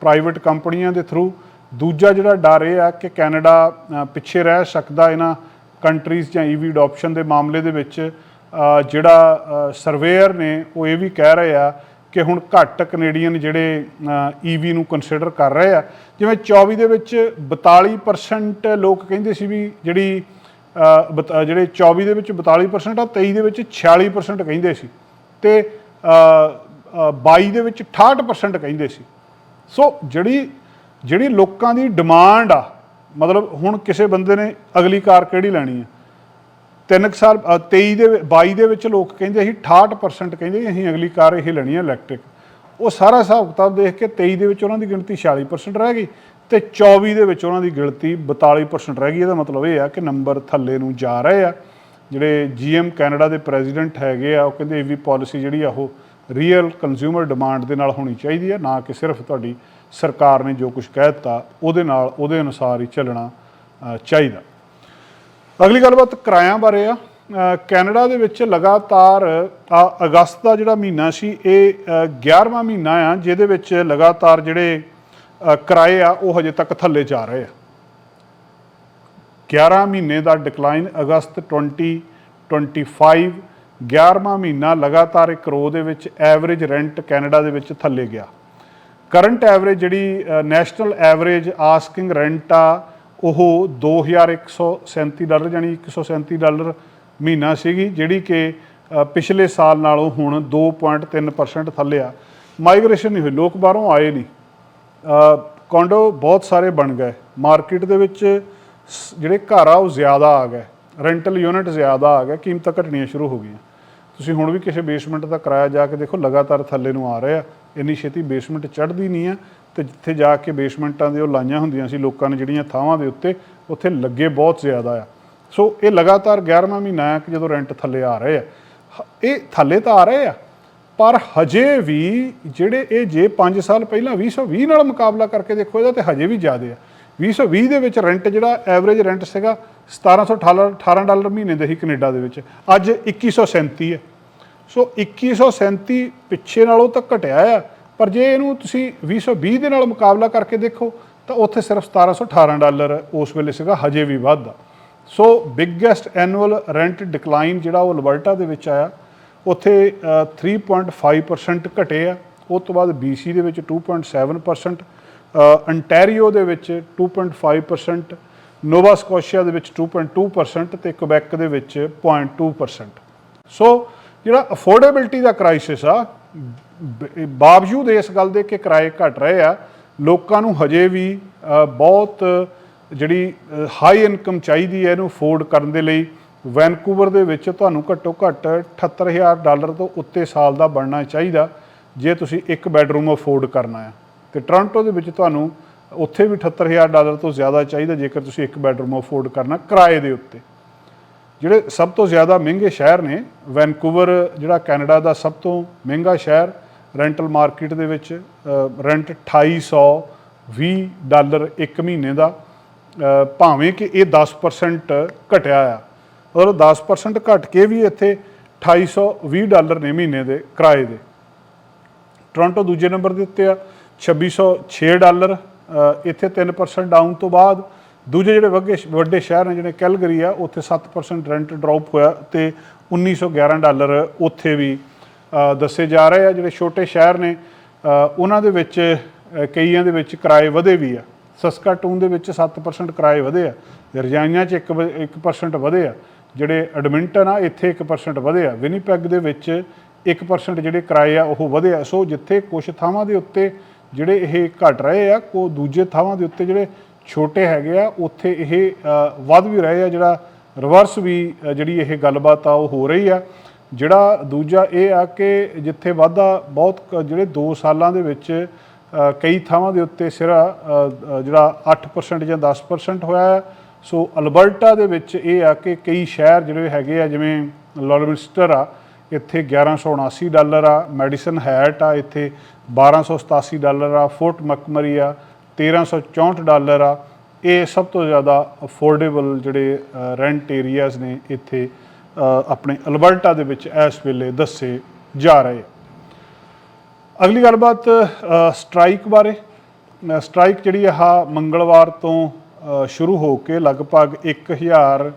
ਪ੍ਰਾਈਵੇਟ ਕੰਪਨੀਆਂ ਦੇ ਥਰੂ ਦੂਜਾ ਜਿਹੜਾ ਡਰ ਇਹ ਆ ਕਿ ਕੈਨੇਡਾ ਪਿੱਛੇ ਰਹਿ ਸਕਦਾ ਇਹਨਾਂ ਕੰਟਰੀਜ਼ ਜਾਂ ਈਵੀ ਅਡਾਪਸ਼ਨ ਦੇ ਮਾਮਲੇ ਦੇ ਵਿੱਚ। ਜਿਹੜਾ ਸਰਵੇਅਰ ਨੇ ਉਹ ਇਹ ਵੀ ਕਹਿ ਰਹੇ ਆ ਕਿ ਹੁਣ ਘੱਟ ਕੈਨੇਡੀਅਨ ਜਿਹੜੇ ਈਵੀ ਨੂੰ ਕੰਸੀਡਰ ਕਰ ਰਹੇ ਆ। ਜਿਵੇਂ 24 ਦੇ ਵਿੱਚ 42% ਲੋਕ ਕਹਿੰਦੇ ਸੀ ਵੀ ਜਿਹੜੀ ਜਿਹੜੇ 24 ਦੇ ਵਿੱਚ 42% ਆ 23 ਦੇ ਵਿੱਚ 46% ਕਹਿੰਦੇ ਸੀ। ਤੇ ਅ, 22 ਦੇ ਵਿੱਚ 68% ਕਹਿੰਦੇ ਸੀ। ਸੋ ਜਿਹੜੀ ਜਿਹੜੀ ਲੋਕਾਂ ਦੀ ਡਿਮਾਂਡ ਆ ਮਤਲਬ ਹੁਣ ਕਿਸੇ ਬੰਦੇ ਨੇ ਅਗਲੀ ਕਾਰ ਕਿਹੜੀ ਲੈਣੀ ਆ? ਤਿੰਨ ਕੁ ਸਾਲ ਅ, 23 ਦੇ ਵਿ- 22 ਦੇ ਵਿੱਚ ਲੋਕ ਕਹਿੰਦੇ ਸੀ 68% ਕਹਿੰਦੇ ਸੀ ਅਸੀਂ ਅਗਲੀ ਕਾਰ ਇਹ ਲੈਣੀ ਹੈ ਇਲੈਕਟ੍ਰਿਕ ਉਹ ਸਾਰਾ ਹਿਸਾਬ ਕਿਤਾਬ ਦੇਖ ਕੇ 23 ਦੇ ਵਿੱਚ ਉਹਨਾਂ ਦੀ ਗਿਣਤੀ 46% ਰਹਿ ਗਈ। ਤੇ 24 ਦੇ ਵਿੱਚ ਉਹਨਾਂ ਦੀ ਗਿਣਤੀ 42% ਰਹਿ ਗਈ। ਇਹਦਾ ਮਤਲਬ ਇਹ ਆ ਕਿ ਨੰਬਰ ਥੱਲੇ ਨੂੰ ਜਾ ਰਹੇ ਆ। ਜਿਹੜੇ ਜੀਐਮ ਕੈਨੇਡਾ ਦੇ ਪ੍ਰੈਜ਼ੀਡੈਂਟ ਹੈਗੇ ਆ ਉਹ ਕਹਿੰਦੇ ਇਹ ਵੀ ਪਾਲਿਸੀ ਜਿਹੜੀ ਆ ਉਹ ਰੀਅਲ ਕੰਜ਼ਿਊਮਰ ਡਿਮਾਂਡ ਦੇ ਨਾਲ ਹੋਣੀ ਚਾਹੀਦੀ ਹੈ ਨਾ ਕਿ ਸਿਰਫ ਤੁਹਾਡੀ ਸਰਕਾਰ ਨੇ ਜੋ ਕੁਝ ਕਹਿ ਦਿੱਤਾ ਉਹਦੇ ਨਾਲ ਉਹਦੇ ਅਨੁਸਾਰ ਹੀ ਚੱਲਣਾ ਚਾਹੀਦਾ। ਅਗਲੀ ਗੱਲਬਾਤ ਕਿਰਾਇਆਂ ਬਾਰੇ ਆ। ਕੈਨੇਡਾ ਦੇ ਵਿੱਚ ਲਗਾਤਾਰ ਅਗਸਤ ਦਾ ਜਿਹੜਾ ਮਹੀਨਾ ਸੀ ਇਹ ਅ, 11ਵਾਂ ਮਹੀਨਾ ਆ ਜਿਹਦੇ ਵਿੱਚ ਲਗਾਤਾਰ ਜਿਹੜੇ ਕਿਰਾਏ ਆ, ਉਹ ਹਜੇ ਤੱਕ ਥੱਲੇ ਜਾ ਰਹੇ ਆ। 11 ਮਹੀਨੇ ਦਾ ਡਿਕਲਾਈਨ ਅਗਸਤ 2025 11ਵਾਂ ਮਹੀਨਾ ਲਗਾਤਾਰ ਇੱਕ ਰੋ ਦੇ ਵਿੱਚ ਐਵਰੇਜ ਰੈਂਟ ਕੈਨੇਡਾ ਦੇ ਵਿੱਚ ਥੱਲੇ ਗਿਆ। ਕਰੰਟ ਐਵਰੇਜ ਜਿਹੜੀ ਨੈਸ਼ਨਲ ਐਵਰੇਜ ਆਸਕਿੰਗ ਰੈਂਟ ਆ, ਉਹ 2137 ਡਾਲਰ ਯਾਨੀ 137 ਡਾਲਰ ਮਹੀਨਾ ਸੀਗੀ, ਜਿਹੜੀ ਕਿ ਪਿਛਲੇ ਸਾਲ ਨਾਲੋਂ ਹੁਣ 2.3% ਥੱਲੇ ਆ। ਮਾਈਗ੍ਰੇਸ਼ਨ ਨਹੀਂ ਹੋਈ, ਲੋਕ ਬਾਹਰੋਂ ਆਏ ਨਹੀਂ। ਕੌਂਡੋ ਬਹੁਤ ਸਾਰੇ ਬਣ ਗਏ। ਮਾਰਕੀਟ ਦੇ ਵਿੱਚ ਸ- ਜਿਹੜੇ ਘਰ ਆ, ਉਹ ਜ਼ਿਆਦਾ ਆ ਗਏ। ਰੈਂਟਲ ਯੂਨਿਟ ਜ਼ਿਆਦਾ ਆ ਗਏ। ਕੀਮਤਾਂ ਘਟਣੀਆਂ ਸ਼ੁਰੂ ਹੋ ਗਈਆਂ। ਤੁਸੀਂ ਹੁਣ ਵੀ ਕਿਸੇ ਬੇਸਮੈਂਟ ਦਾ ਕਿਰਾਇਆ ਜਾ ਕੇ ਦੇਖੋ, ਲਗਾਤਾਰ ਥੱਲੇ ਨੂੰ ਆ ਰਹੇ ਆ। ਇੰਨੀ ਛੇਤੀ ਬੇਸਮੈਂਟ ਚੜ੍ਹਦੀ ਨਹੀਂ ਆ ਤੇ ਜਿੱਥੇ ਜਾ ਕੇ ਬੇਸਮੈਂਟਾਂ ਦੇ ਉਹ ਲਾਈਆਂ ਹੁੰਦੀਆਂ ਸੀ, ਲੋਕਾਂ ਨੇ ਜਿਹੜੀਆਂ ਥਾਵਾਂ ਦੇ ਉੱਤੇ, ਉੱਥੇ ਲੱਗੇ ਬਹੁਤ ਜ਼ਿਆਦਾ ਆ। ਸੋ ਇਹ ਲਗਾਤਾਰ 11ਵਾਂ ਮਹੀਨਾ ਹੈ ਕਿ ਜਦੋਂ ਰੈਂਟ ਥੱਲੇ ਆ ਰਹੇ ਆ। ਹ- ਇਹ ਥੱਲੇ ਤਾਂ ਆ ਰਹੇ ਆ ਪਰ ਹਜੇ ਵੀ ਜਿਹੜੇ ਇਹ ਜੇ 5 ਸਾਲ ਪਹਿਲਾਂ 2020 ਨਾਲ ਮੁਕਾਬਲਾ ਕਰਕੇ ਦੇਖੋ ਇਹਦਾ ਤੇ ਹਜੇ ਵੀ ਜ਼ਿਆਦਾ ਆ। 2020 ਦੇ ਵਿੱਚ ਰੈਂਟ ਜਿਹੜਾ ਐਵਰੇਜ ਰੈਂਟ ਸੀਗਾ 1718 18 ਡਾਲਰ ਮਹੀਨੇ ਦੇ ਹੀ ਕੈਨੇਡਾ ਦੇ ਵਿੱਚ। ਅੱਜ 2137 ਹੈ। ਸੋ 2137 ਪਿੱਛੇ ਨਾਲੋਂ ਤਾਂ ਘਟਿਆ ਆ। ਪਰ ਜੇ ਇਹਨੂੰ ਤੁਸੀਂ 2020 ਦੇ ਨਾਲ ਮੁਕਾਬਲਾ ਕਰਕੇ ਦੇਖੋ, ਤਾਂ ਉੱਥੇ ਸਿਰਫ 1718 ਡਾਲਰ ਉਸ ਵੇਲੇ ਸੀਗਾ, ਹਜੇ ਵੀ ਵੱਧ so biggest annual rent decline ਜਿਹੜਾ ਉਹ ਲਬਰਟਾ ਦੇ ਵਿੱਚ ਆਇਆ। ਉੱਥੇ ਅ, 3.5% ਘਟੇ ਆ। ਉਸ ਤੋਂ ਬਾਅਦ BC ਦੇ ਵਿੱਚ 2.7% ਅੰਟੈਰੀਓ ਦੇ ਵਿੱਚ 2.5% ਨੋਵਾ ਸਕੋਸ਼ੀਆ ਦੇ ਵਿੱਚ 2.2% ਤੇ ਕੁਬੈਕ ਦੇ ਵਿੱਚ 0.2% ਸੋ ਜਿਹੜਾ ਅਫੋਰਡੇਬਿਲਟੀ ਦਾ ਕ੍ਰਾਈਸਿਸ ਆ ਬਾਵਜੂਦ ਇਸ ਗੱਲ ਦੇ ਕਿ ਕਿਰਾਏ ਘਟ ਰਹੇ ਆ ਲੋਕਾਂ ਨੂੰ ਹਜੇ ਵੀ ਬਹੁਤ ਜਿਹੜੀ ਹਾਈ ਇਨਕਮ ਚਾਹੀਦੀ ਹੈ ਇਹਨੂੰ ਅਫੋਰਡ ਕਰਨ ਦੇ ਲਈ ਵੈਨਕੂਵਰ ਦੇ ਵਿੱਚ ਤੁਹਾਨੂੰ ਘੱਟੋ ਘੱਟ 78000 ਡਾਲਰ ਤੋਂ ਉੱਤੇ ਸਾਲ ਦਾ ਬਣਨਾ ਚਾਹੀਦਾ ਜੇ ਤੁਸੀਂ ਇੱਕ ਬੈਡਰੂਮ ਅਫੋਰਡ ਕਰਨਾ ਹੈ। ਤੇ ਟੋਰਾਂਟੋ ਦੇ ਵਿੱਚ ਤੁਹਾਨੂੰ ਉੱਥੇ ਵੀ 78000 ਡਾਲਰ ਤੋਂ ਜ਼ਿਆਦਾ ਚਾਹੀਦਾ ਜੇਕਰ ਤੁਸੀਂ ਇੱਕ ਬੈਡਰੂਮ ਅਫੋਰਡ ਕਰਨਾ ਕਿਰਾਏ ਦੇ ਉੱਤੇ। ਜਿਹੜੇ ਸਭ ਤੋਂ ਜ਼ਿਆਦਾ ਮਹਿੰਗੇ ਸ਼ਹਿਰ ਨੇ, ਵੈਨਕੂਵਰ ਜਿਹੜਾ ਕੈਨੇਡਾ ਦਾ ਸਭ ਤੋਂ ਮਹਿੰਗਾ ਸ਼ਹਿਰ, ਰੈਂਟਲ ਮਾਰਕੀਟ ਦੇ ਵਿੱਚ ਰੈਂਟ 2820 ਡਾਲਰ ਇੱਕ ਮਹੀਨੇ ਦਾ ਭਾਵੇਂ ਕਿ ਇਹ 10% ਘਟਿਆ ਆ ਔਰ 10% ਘਟ ਕੇ ਵੀ ਇੱਥੇ 2820 ਡਾਲਰ ਨੇ ਮਹੀਨੇ ਦੇ ਕਿਰਾਏ ਦੇ। ਟੋਰਾਂਟੋ ਦੂਜੇ ਨੰਬਰ ਦੇ ਉੱਤੇ ਆ 2606 ਡਾਲਰ। ਇੱਥੇ 3% ਡਾਊਨ ਤੋਂ ਬਾਅਦ ਦੂਜੇ ਜਿਹੜੇ ਵੱਗੇ ਵੱਡੇ ਸ਼ਹਿਰ ਨੇ ਜਿਹੜੇ ਕੈਲਗਰੀ ਆ, ਉੱਥੇ 7% ਰੈਂਟ ਡ੍ਰੌਪ ਹੋਇਆ ਤੇ 1911 ਡਾਲਰ ਉੱਥੇ ਵੀ ਦੱਸੇ ਜਾ ਰਹੇ ਆ। ਜਿਹੜੇ ਛੋਟੇ ਸ਼ਹਿਰ ਨੇ ਉਹਨਾਂ ਦੇ ਵਿੱਚ ਕਈਆਂ ਦੇ ਵਿੱਚ ਕਿਰਾਏ ਵਧੇ ਵੀ ਆ। ਸਸਕਾਟੂਨ ਦੇ ਵਿੱਚ 7% ਕਿਰਾਏ ਵਧੇ ਆ। ਰਜਾਈਆਂ 'ਚ 1 1% ਵਧੇ ਆ। ਜਿਹੜੇ ਐਡਮਿੰਟਨ ਆ ਇੱਥੇ 1% ਵਧੇ ਆ। ਵਿਨੀਪੈਗ ਦੇ ਵਿੱਚ 1% ਜਿਹੜੇ ਕਿਰਾਏ ਆ, ਉਹ ਵਧੇ ਆ। ਸੋ ਜਿੱਥੇ ਕੁਝ ਥਾਵਾਂ ਦੇ ਉੱਤੇ ਜਿਹੜੇ ਇਹ ਘਟ ਰਹੇ ਆ, ਕੋ ਦੂਜੇ ਥਾਵਾਂ ਦੇ ਉੱਤੇ ਜਿਹੜੇ ਛੋਟੇ ਹੈਗੇ ਆ, ਉੱਥੇ ਇਹ ਵੱਧ ਵੀ ਰਹੇ ਆ। ਜਿਹੜਾ ਰਿਵਰਸ ਵੀ ਜਿਹੜੀ ਇਹ ਗੱਲਬਾਤ ਆ, ਉਹ ਹੋ ਰਹੀ ਆ। ਜਿਹੜਾ ਦੂਜਾ ਇਹ ਆ ਕਿ ਜਿੱਥੇ ਵਾਧਾ ਬਹੁਤ ਜਿਹੜੇ 2 ਸਾਲਾਂ ਦੇ ਵਿੱਚ ਕਈ ਥਾਵਾਂ ਦੇ ਉੱਤੇ ਸਿਰਾ ਜਿਹੜਾ 8% ਜਾਂ 10% ਹੋਇਆ ਹੈ ਸੋ ਅਲਬਰਟਾ ਦੇ ਵਿੱਚ ਇਹ ਆ ਕਿ ਕਈ ਸ਼ਹਿਰ ਜਿਹੜੇ ਹੈਗੇ ਆ ਜਿਵੇਂ ਲੋਰਮਿਸਟਰ ਆ ਇੱਥੇ 1179 ਡਾਲਰ ਆ ਮੈਡੀਸਨ ਹੈਟ ਆ ਇੱਥੇ 1287 ਡਾਲਰ ਆ ਫੋਰਟ ਮਕਮਰੀ ਆ 1364 ਡਾਲਰ ਆ। ਇਹ ਸਭ ਤੋਂ ਜ਼ਿਆਦਾ ਅਫੋਰਡੇਬਲ ਜਿਹੜੇ ਰੈਂਟ ਏਰੀਆਜ਼ ਨੇ ਇੱਥੇ ਆਪਣੇ ਅਲਬਰਟਾ ਦੇ ਵਿੱਚ ਇਸ ਵੇਲੇ ਦੱਸੇ ਜਾ ਰਹੇ। ਅਗਲੀ ਗੱਲਬਾਤ ਅ, ਸਟ੍ਰਾਈਕ ਬਾਰੇ। ਅ, ਸਟ੍ਰਾਈਕ ਜਿਹੜੀ ਆਹ ਮੰਗਲਵਾਰ ਤੋਂ ਸ਼ੁਰੂ ਹੋ ਕੇ ਲਗਭਗ 1000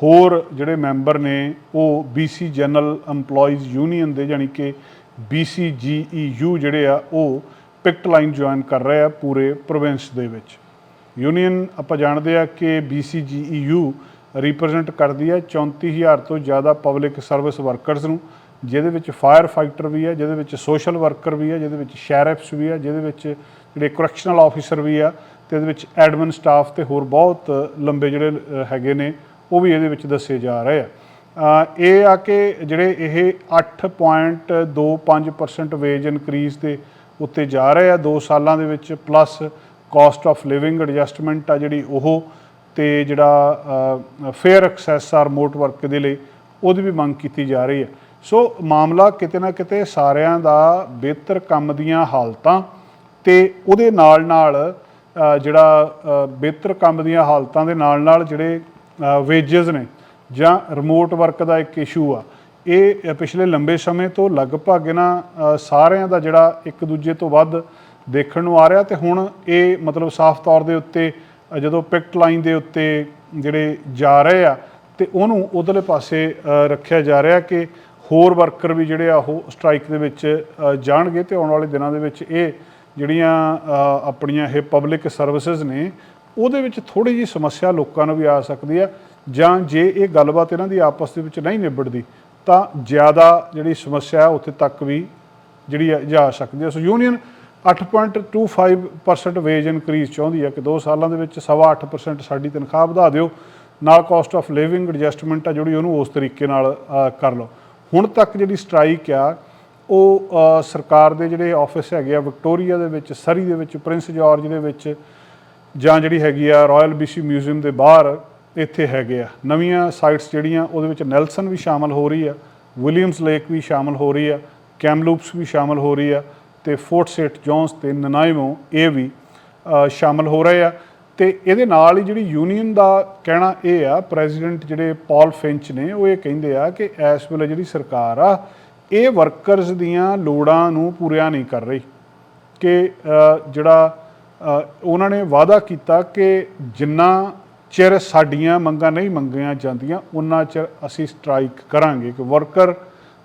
ਹੋਰ ਜਿਹੜੇ ਮੈਂਬਰ ਨੇ, ਉਹ BC ਜਨਰਲ EMPLOYEES ਯੂਨੀਅਨ ਦੇ ਯਾਨੀ ਕਿ BCGEU ਜਿਹੜੇ ਆ, ਉਹ ਪਿਕਟ ਲਾਈਨ ਜੁਆਇਨ ਕਰ ਰਹੇ ਆ ਪੂਰੇ ਪ੍ਰੋਵਿੰਸ ਦੇ ਵਿੱਚ। ਯੂਨੀਅਨ ਆਪਾਂ ਜਾਣਦੇ ਆ ਕਿ BCGEU ਰਿਪਰੈਜ਼ੈਂਟ ਕਰਦੀ ਹੈ 34000 ਤੋਂ ਜ਼ਿਆਦਾ ਪਬਲਿਕ ਸਰਵਿਸ ਵਰਕਰਸ ਨੂੰ, ਜਿਹਦੇ ਵਿੱਚ ਫਾਇਰ ਫਾਈਟਰ ਵੀ ਹੈ ਜਿਹਦੇ ਵਿੱਚ ਸੋਸ਼ਲ ਵਰਕਰ ਵੀ ਹੈ ਜਿਹਦੇ ਵਿੱਚ ਸ਼ੈਰਿਫਸ ਵੀ ਹੈ ਜਿਹਦੇ ਵਿੱਚ ਜਿਹੜੇ ਕਰੈਕਸ਼ਨਲ ਆਫੀਸਰ ਵੀ ਆ ਤੇ ਇਹਦੇ ਵਿੱਚ ਐਡਮਿਨ ਸਟਾਫ ਤੇ ਹੋਰ ਬਹੁਤ ਲੰਬੇ ਜਿਹੜੇ ਹੈਗੇ ਨੇ, ਉਹ ਵੀ ਇਹਦੇ ਵਿੱਚ ਦੱਸੇ ਜਾ ਰਹੇ ਆ। ਇਹ ਆ ਕਿ ਜਿਹੜੇ ਇਹ 8.25% ਵੇਜ ਇਨਕਰੀਜ਼ ਦੇ ਉੱਤੇ ਜਾ ਰਹੇ ਆ 2 ਸਾਲਾਂ ਦੇ ਵਿੱਚ plus cost of living adjustment ਆ ਜਿਹੜੀ ਉਹ, ਤੇ ਜਿਹੜਾ ਫੇਅਰ ਐਕਸੈਸ ਆ ਰਿਮੋਟ ਵਰਕ ਦੇ ਲਈ, ਉਹਦੀ ਵੀ ਮੰਗ ਕੀਤੀ ਜਾ ਰਹੀ ਹੈ ਸੋ ਮਾਮਲਾ ਕਿਤੇ ਨਾ ਕਿਤੇ ਸਾਰਿਆਂ ਦਾ ਬਿਹਤਰ ਕੰਮ ਦੀਆਂ ਹਾਲਤਾਂ ਤੇ ਉਹਦੇ ਨਾਲ ਨਾਲ ਜਿਹੜਾ ਬਿਹਤਰ ਕੰਮ ਦੀਆਂ ਹਾਲਤਾਂ ਦੇ ਨਾਲ ਨਾਲ ਜਿਹੜੇ ਵੇਜਸ ਨੇ ਜਾਂ ਰਿਮੋਟ ਵਰਕ ਦਾ ਇੱਕ ਇਸ਼ੂ ਆ, ਇਹ ਪਿਛਲੇ ਲੰਬੇ ਸਮੇਂ ਤੋਂ ਲਗਭਗ ਇਹਨਾਂ ਸਾਰਿਆਂ ਦਾ ਜਿਹੜਾ ਇੱਕ ਦੂਜੇ ਤੋਂ ਵੱਧ ਦੇਖਣ ਨੂੰ ਆ ਰਿਹਾ ਤੇ ਹੁਣ ਇਹ ਮਤਲਬ ਸਾਫ਼ ਤੌਰ ਦੇ ਉੱਤੇ ਜਦੋਂ ਪਿਕਟ ਲਾਈਨ ਦੇ ਉੱਤੇ ਜਿਹੜੇ ਜਾ ਰਹੇ ਆ ਤੇ ਉਹਨੂੰ ਉਧਰਲੇ ਪਾਸੇ ਰੱਖਿਆ ਜਾ ਰਿਹਾ ਕਿ ਹੋਰ ਵਰਕਰ ਵੀ ਜਿਹੜੇ ਆ ਉਹ ਸਟ੍ਰਾਈਕ ਦੇ ਵਿੱਚ ਜਾਣਗੇ ਤੇ ਆਉਣ ਵਾਲੇ ਦਿਨਾਂ ਦੇ ਵਿੱਚ ਇਹ ਜਿਹੜੀਆਂ ਆਪਣੀਆਂ ਇਹ ਪਬਲਿਕ ਸਰਵਿਸਿਜ਼ ਨੇ, ਉਹਦੇ ਵਿੱਚ ਥੋੜੀ ਜੀ ਸਮੱਸਿਆ ਲੋਕਾਂ ਨੂੰ ਵੀ ਆ ਸਕਦੀ ਹੈ ਜਾਂ ਜੇ ਇਹ ਗੱਲਬਾਤ ਇਹਨਾਂ ਦੀ ਆਪਸ ਦੇ ਵਿੱਚ ਨਹੀਂ ਨਿਬੜਦੀ, ਤਾਂ ਜ਼ਿਆਦਾ ਜਿਹੜੀ ਸਮੱਸਿਆ ਉੱਥੇ ਤੱਕ ਵੀ ਜਿਹੜੀ ਹੈ ਜਾ ਸਕਦੀ ਹੈ ਸੋ ਯੂਨੀਅਨ 8.25% ਵੇਜ ਇਨਕਰੀਜ਼ ਚਾਹੁੰਦੀ ਹੈ ਕਿ 2 ਸਾਲਾਂ ਦੇ ਵਿੱਚ ਸਵਾ 8% ਸਾਡੀ ਤਨਖਾਹ ਵਧਾ ਦਿਓ। ਨਾਲ ਕਾਸਟ ਆਫ ਲਿਵਿੰਗ ਐਡਜਸਟਮੈਂਟ ਆ ਜਿਹੜੀ ਉਹਨੂੰ ਉਸ ਤਰੀਕੇ ਨਾਲ ਕਰ ਲਓ। ਹੁਣ ਤੱਕ ਜਿਹੜੀ ਸਟ੍ਰਾਈਕ ਆ ਉਹ ਸਰਕਾਰ ਦੇ ਜਿਹੜੇ ਆਫਿਸ ਹੈਗੇ ਆ ਵਿਕਟੋਰੀਆ ਦੇ ਵਿੱਚ ਸਰੀ ਦੇ ਵਿੱਚ ਪ੍ਰਿੰਸ ਜਾਰਜ ਦੇ ਵਿੱਚ ਜਾਂ ਜਿਹੜੀ ਹੈਗੀ ਆ ਰਾਇਲ ਬੀਸੀ ਮਿਊਜ਼ੀਅਮ ਦੇ ਬਾਹਰ ਇੱਥੇ ਹੈਗੇ ਆ। ਨਵੀਆਂ ਸਾਈਟਸ ਜਿਹੜੀਆਂ ਉਹਦੇ ਵਿੱਚ ਨੈਲਸਨ ਵੀ ਸ਼ਾਮਲ ਹੋ ਰਹੀ ਆ ਵਿਲੀਅਮਸ ਲੇਕ ਵੀ ਸ਼ਾਮਲ ਹੋ ਰਹੀ ਆ ਕੈਮਲੂਪਸ ਵੀ ਸ਼ਾਮਲ ਹੋ ਰਹੀ ਆ ਤੇ ਫੋਰਟ ਸੇਟ ਜੌਨਸ ਤੇ ਨਨਾਈਮੋ ਇਹ ਵੀ ਅ, ਸ਼ਾਮਲ ਹੋ ਰਹੇ ਆ। ਤੇ ਇਹਦੇ ਨਾਲ ਹੀ ਜਿਹੜੀ ਯੂਨੀਅਨ ਦਾ ਕਹਿਣਾ ਇਹ ਆ ਪ੍ਰੈਜ਼ੀਡੈਂਟ ਜਿਹੜੇ ਪਾਲ ਫਿੰਚ ਨੇ ਉਹ ਇਹ ਕਹਿੰਦੇ ਆ ਕਿ ਇਸ ਵੇਲੇ ਜਿਹੜੀ ਸਰਕਾਰ ਆ ਇਹ ਵਰਕਰਸ ਦੀਆਂ ਲੋੜਾਂ ਨੂੰ ਪੂਰੀਆਂ ਨਹੀਂ ਕਰ ਰਹੀ ਕਿ ਜਿਹੜਾ ਉਹਨਾਂ ਨੇ ਵਾਅਦਾ ਕੀਤਾ ਕਿ ਜਿੰਨਾ ਚਿਰ ਸਾਡੀਆਂ ਮੰਗਾਂ ਨਹੀਂ ਮੰਗੀਆਂ ਜਾਂਦੀਆਂ ਉਹਨਾਂ ਚਿਰ ਅਸੀਂ ਸਟ੍ਰਾਈਕ ਕਰਾਂਗੇ ਕਿ worker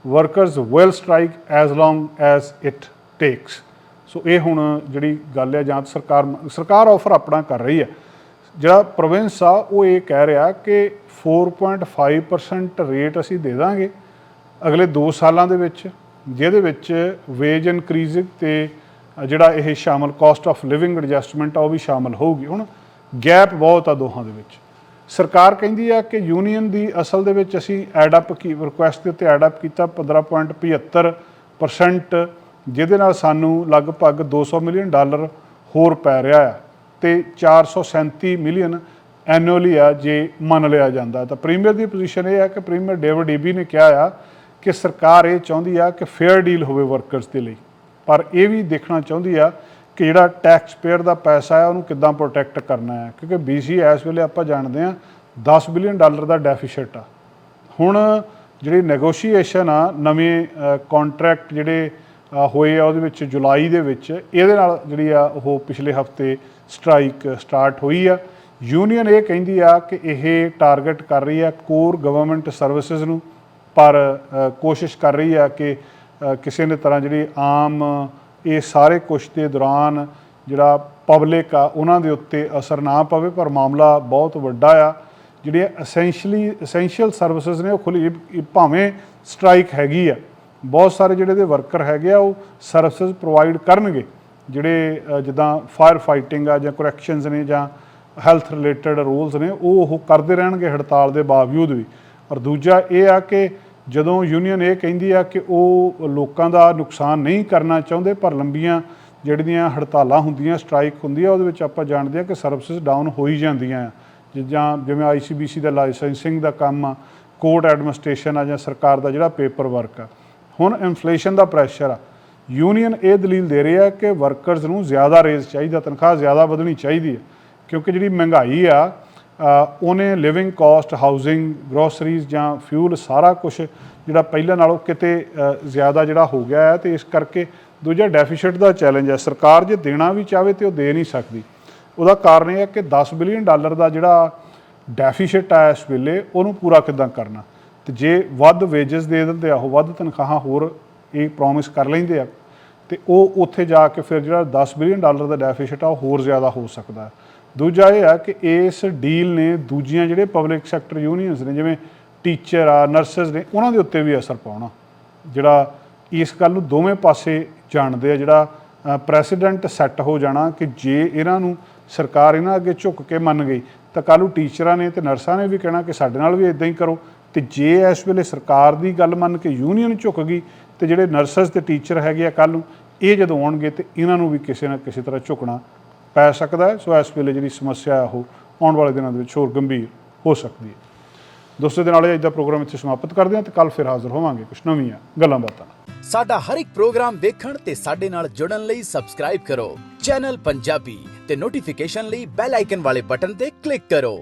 workers will strike as long as it takes so ਇਹ ਹੁਣ ਜਿਹੜੀ ਗੱਲ ਹੈ ਜਾਂ ਤਾਂ ਸਰਕਾਰ ਸਰਕਾਰ ਆਫਰ ਆਪਣਾ ਕਰ ਰਹੀ ਹੈ। ਜਿਹੜਾ ਪ੍ਰੋਵਿੰਸ ਆ, ਉਹ ਇਹ ਕਹਿ ਰਿਹਾ ਕਿ 4.5% ਰੇਟ ਅਸੀਂ ਦੇ ਦਾਂਗੇ। ਅਗਲੇ 2 ਸਾਲਾਂ ਦੇ ਵਿੱਚ, ਜਿਹਦੇ ਵਿੱਚ ਵੇਜ ਇਨਕਰੀਜ਼ ਤੇ ਜਿਹੜਾ ਇਹ ਸ਼ਾਮਲ ਕਾਸਟ ਆਫ ਲਿਵਿੰਗ ਐਡਜਸਟਮੈਂਟ ਆ, ਉਹ ਵੀ ਸ਼ਾਮਲ ਹੋਊਗੀ। ਹੁਣ ਗੈਪ ਬਹੁਤ ਆ ਦੋਹਾਂ ਦੇ ਵਿੱਚ। ਸਰਕਾਰ ਕਹਿੰਦੀ ਆ ਕਿ ਯੂਨੀਅਨ ਦੀ ਅਸਲ ਦੇ ਵਿੱਚ ਅਸੀਂ ਐਡ ਅਪ ਕੀ ਰਿਕੁਐਸਟ ਦੇ ਉੱਤੇ ਐਡ ਅਪ ਕੀਤਾ 15.75% ਜਿਹਦੇ ਨਾਲ ਸਾਨੂੰ ਲਗਭਗ 200 ਮਿਲੀਅਨ ਡਾਲਰ ਹੋਰ ਪੈ ਰਿਹਾ ਆ ਤੇ 437 ਮਿਲੀਅਨ ਐਨੂਅਲੀ ਆ ਜੇ ਮੰਨ ਲਿਆ ਜਾਂਦਾ। ਤਾਂ ਪ੍ਰੀਮੀਅਰ ਦੀ ਪੋਜੀਸ਼ਨ ਇਹ ਹੈ ਕਿ ਪ੍ਰੀਮੀਅਰ ਡੇਵਿਡ ਈਬੀ ਨੇ ਕਿਹਾ ਆ ਕਿ ਸਰਕਾਰ ਇਹ ਚਾਹੁੰਦੀ ਆ ਕਿ ਫੇਅਰ ਡੀਲ ਹੋਵੇ ਵਰਕਰਸ ਦੇ ਲਈ। ਪਰ ਇਹ ਵੀ ਦੇਖਣਾ ਚਾਹੁੰਦੀ ਆ ਕਿ ਜਿਹੜਾ ਟੈਕਸ ਪੇਅਰ ਦਾ ਪੈਸਾ ਆ, ਉਹਨੂੰ ਕਿੱਦਾਂ ਪ੍ਰੋਟੈਕਟ ਕਰਨਾ ਹੈ ਕਿਉਂਕਿ ਬੀਸੀ ਇਸ ਵੇਲੇ ਆਪਾਂ ਜਾਣਦੇ ਆ 10 ਬਿਲੀਅਨ ਡਾਲਰ ਦਾ ਡੈਫੀਸਿਟ ਆ। ਹੁਣ ਜਿਹੜੀ ਨੈਗੋਸ਼ੀਏਸ਼ਨ ਆ, ਨਵੇਂ ਕੰਟਰੈਕਟ ਜਿਹੜੇ ਹੋਏ ਆ, ਉਹਦੇ ਵਿੱਚ ਜੁਲਾਈ ਦੇ ਵਿੱਚ, ਇਹਦੇ ਨਾਲ ਜਿਹੜੀ ਆ, ਉਹ ਪਿਛਲੇ ਹਫ਼ਤੇ ਸਟ੍ਰਾਈਕ ਸਟਾਰਟ ਹੋਈ ਆ। ਯੂਨੀਅਨ ਇਹ ਕਹਿੰਦੀ ਆ ਕਿ ਇਹ ਟਾਰਗੇਟ ਕਰ ਰਹੀ ਆ ਕੋਰ ਗਵਰਨਮੈਂਟ ਸਰਵਿਸਿਜ਼ ਨੂੰ। ਪਰ ਕੋਸ਼ਿਸ਼ ਕਰ ਰਹੀ ਆ ਕਿ ਕਿਸੇ ਨੇ ਤਰ੍ਹਾਂ ਜਿਹੜੀ ਆਮ ਇਹ ਸਾਰੇ ਕੁਛ ਦੇ ਦੌਰਾਨ ਜਿਹੜਾ ਪਬਲਿਕ ਆ, ਉਹਨਾਂ ਦੇ ਉੱਤੇ ਅਸਰ ਨਾ ਪਵੇ, ਪਰ ਮਾਮਲਾ ਬਹੁਤ ਵੱਡਾ ਆ। ਜਿਹੜੀਆਂ ਐਸੈਂਸ਼ੀਅਲੀ ਐਸੈਂਸ਼ੀਅਲ ਸਰਵਿਸਿਜ਼ ਨੇ, ਉਹ ਖੁੱਲੀ ਭਾਵੇਂ ਸਟ੍ਰਾਈਕ ਹੈਗੀ ਆ। ਬਹੁਤ ਸਾਰੇ ਜਿਹੜੇ ਦੇ ਵਰਕਰ ਹੈਗੇ ਆ, ਉਹ ਸਰਵਿਸਿਜ਼ ਪ੍ਰੋਵਾਈਡ ਕਰਨਗੇ। ਜਿਹੜੇ ਜਿੱਦਾਂ ਫਾਇਰ ਫਾਈਟਿੰਗ ਆ ਜਾਂ ਕਰੈਕਸ਼ਨਸ ਨੇ ਜਾਂ ਹੈਲਥ ਰਿਲੇਟਡ ਰੂਲਸ ਨੇ, ਉਹ ਉਹ ਕਰਦੇ ਰਹਿਣਗੇ ਹੜਤਾਲ ਦੇ ਬਾਵਜੂਦ ਵੀ। ਔਰ ਦੂਜਾ ਇਹ ਆ ਕਿ ਜਦੋਂ ਯੂਨੀਅਨ ਇਹ ਕਹਿੰਦੀ ਆ ਕਿ ਉਹ ਲੋਕਾਂ ਦਾ ਨੁਕਸਾਨ ਨਹੀਂ ਕਰਨਾ ਚਾਹੁੰਦੇ, ਪਰ ਲੰਬੀਆਂ ਜਿਹੜੀਆਂ ਹੜਤਾਲਾਂ ਹੁੰਦੀਆਂ ਸਟ੍ਰਾਈਕ ਹੁੰਦੀ ਆ, ਉਹਦੇ ਵਿੱਚ ਆਪਾਂ ਜਾਣਦੇ ਆ ਕਿ ਸਰਵਿਸਿਜ਼ ਡਾਊਨ ਹੋ ਹੀ ਜਾਂਦੀਆਂ ਆ। ਜਾਂ ਜਿਵੇਂ ਆਈਸੀਬੀਸੀ ਦਾ ਲਾਇਸੈਂਸਿੰਗ ਦਾ ਕੰਮ ਆ ਕੋਰਟ ਐਡਮਿਨਿਸਟ੍ਰੇਸ਼ਨ ਆ ਜਾਂ ਸਰਕਾਰ ਦਾ ਜਿਹੜਾ ਪੇਪਰ ਵਰਕ ਆ। ਹੁਣ ਇਨਫਲੇਸ਼ਨ ਦਾ ਪ੍ਰੈਸ਼ਰ ਆ। ਯੂਨੀਅਨ ਇਹ ਦਲੀਲ ਦੇ ਰਹੀ ਆ ਕਿ ਵਰਕਰਸ ਨੂੰ ਜ਼ਿਆਦਾ ਰੇਜ਼ ਚਾਹੀਦਾ, ਤਨਖਾਹ ਜ਼ਿਆਦਾ ਵਧਣੀ ਚਾਹੀਦੀ ਹੈ ਕਿਉਂਕਿ ਜਿਹੜੀ ਮਹਿੰਗਾਈ ਆ ਉਹਨੇ ਲਿਵਿੰਗ ਕਾਸਟ ਹਾਊਸਿੰਗ ਗਰੋਸਰੀਜ਼ ਜਾਂ ਫਿਊਲ ਸਾਰਾ ਕੁਝ ਜਿਹੜਾ ਪਹਿਲਾਂ ਨਾਲੋਂ ਕਿਤੇ ਜ਼ਿਆਦਾ ਜਿਹੜਾ ਹੋ ਗਿਆ ਹੈ ਤੇ ਇਸ ਕਰਕੇ ਦੂਜਾ ਡੈਫੀਸਿਟ ਦਾ ਚੈਲੰਜ ਹੈ। ਸਰਕਾਰ ਜੇ ਦੇਣਾ ਵੀ ਚਾਹਵੇ ਤੇ ਉਹ ਦੇ ਨਹੀਂ ਸਕਦੀ। ਉਹਦਾ ਕਾਰਨ ਇਹ ਹੈ ਕਿ 10 ਬਿਲੀਅਨ ਡਾਲਰ ਦਾ ਜਿਹੜਾ ਡੈਫੀਸਿਟ ਆ ਇਸ ਵੇਲੇ, ਉਹਨੂੰ ਪੂਰਾ ਕਿੱਦਾਂ ਕਰਨਾ? ਤੇ ਜੇ ਵੱਧ ਵੇਜਸ ਦੇ ਦਿੰਦੇ ਆ, ਉਹ ਵੱਧ ਤਨਖਾਹਾਂ ਹੋਰ ਇਹ ਪ੍ਰੋਮਿਸ ਕਰ ਲੈਂਦੇ ਆ, ਤੇ ਉਹ ਉੱਥੇ ਜਾ ਕੇ ਫਿਰ ਜਿਹੜਾ 10 ਬਿਲੀਅਨ ਡਾਲਰ ਦਾ ਡੈਫੀਸਿਟ ਆ, ਉਹ ਹੋਰ ਜ਼ਿਆਦਾ ਹੋ ਸਕਦਾ ਹੈ। ਦੂਜਾ ਇਹ ਆ ਕਿ ਇਸ ਡੀਲ ਨੇ ਦੂਜੀਆਂ ਜਿਹੜੇ ਪਬਲਿਕ ਸੈਕਟਰ ਯੂਨੀਅਨਸ ਨੇ, ਜਿਵੇਂ ਟੀਚਰ ਆ ਨਰਸਸ ਨੇ, ਉਹਨਾਂ ਦੇ ਉੱਤੇ ਵੀ ਅਸਰ ਪਾਉਣਾ। ਜਿਹੜਾ ਇਸ ਗੱਲ ਨੂੰ ਦੋਵੇਂ ਪਾਸੇ ਜਾਣਦੇ ਆ, ਜਿਹੜਾ ਪ੍ਰੈਸੀਡੈਂਟ ਸੈੱਟ ਹੋ ਜਾਣਾ ਕਿ ਜੇ ਇਹਨਾਂ ਨੂੰ ਸਰਕਾਰ ਇਹਨਾਂ ਅੱਗੇ ਝੁੱਕ ਕੇ ਮੰਨ ਗਈ, ਤਾਂ ਕੱਲ੍ਹ ਨੂੰ ਟੀਚਰਾਂ ਨੇ ਤੇ ਨਰਸਾਂ ਨੇ ਵੀ ਕਹਿਣਾ ਕਿ ਸਾਡੇ ਨਾਲ ਵੀ ਇਦਾਂ ਹੀ ਕਰੋ। ਤੇ ਜੇ ਇਸ ਵੇਲੇ ਸਰਕਾਰ ਦੀ ਗੱਲ ਮੰਨ ਕੇ ਯੂਨੀਅਨ ਝੁਕ ਗਈ, ਤੇ ਜਿਹੜੇ ਨਰਸਸ ਤੇ ਟੀਚਰ ਹੈਗੇ ਆ ਕੱਲ੍ਹ ਨੂੰ, ਇਹ ਜਦੋਂ ਆਉਣਗੇ ਤੇ ਇਹਨਾਂ ਨੂੰ ਵੀ ਕਿਸੇ ਨਾ ਕਿਸੇ ਤਰ੍ਹਾਂ ਝੁਕਣਾ ਪੈ ਸਕਦਾ ਹੈ, ਸੋ ਇਸ ਵੇਲੇ ਜਿਹੜੀ ਸਮੱਸਿਆ ਉਹ ਆਉਣ ਵਾਲੇ ਦਿਨਾਂ ਦੇ ਵਿੱਚ ਹੋਰ ਗੰਭੀਰ ਹੋ ਸਕਦੀ ਹੈ। ਦੋਸਤੋ ਦੇ ਨਾਲ ਇਹ ਅੱਜ ਦਾ ਪ੍ਰੋਗਰਾਮ ਇੱਥੇ ਸਮਾਪਤ ਕਰਦੇ ਹਾਂ ਤੇ ਕੱਲ ਫਿਰ ਹਾਜ਼ਰ ਹੋਵਾਂਗੇ ਕੁਝ ਨਵੀਆਂ ਗੱਲਾਂ ਬਾਤਾਂ ਸਾਡਾ ਹਰ ਇੱਕ ਪ੍ਰੋਗਰਾਮ ਦੇਖਣ ਤੇ ਸਾਡੇ ਨਾਲ ਜੁੜਨ ਲਈ ਸਬਸਕ੍ਰਾਈਬ ਕਰੋ। ਚੈਨਲ ਪੰਜਾਬੀ ਤੇ ਨੋਟੀਫਿਕੇਸ਼ਨ ਲਈ ਬੈਲ ਆਈਕਨ ਵਾਲੇ ਬਟਨ ਤੇ ਕਲਿੱਕ ਕਰੋ।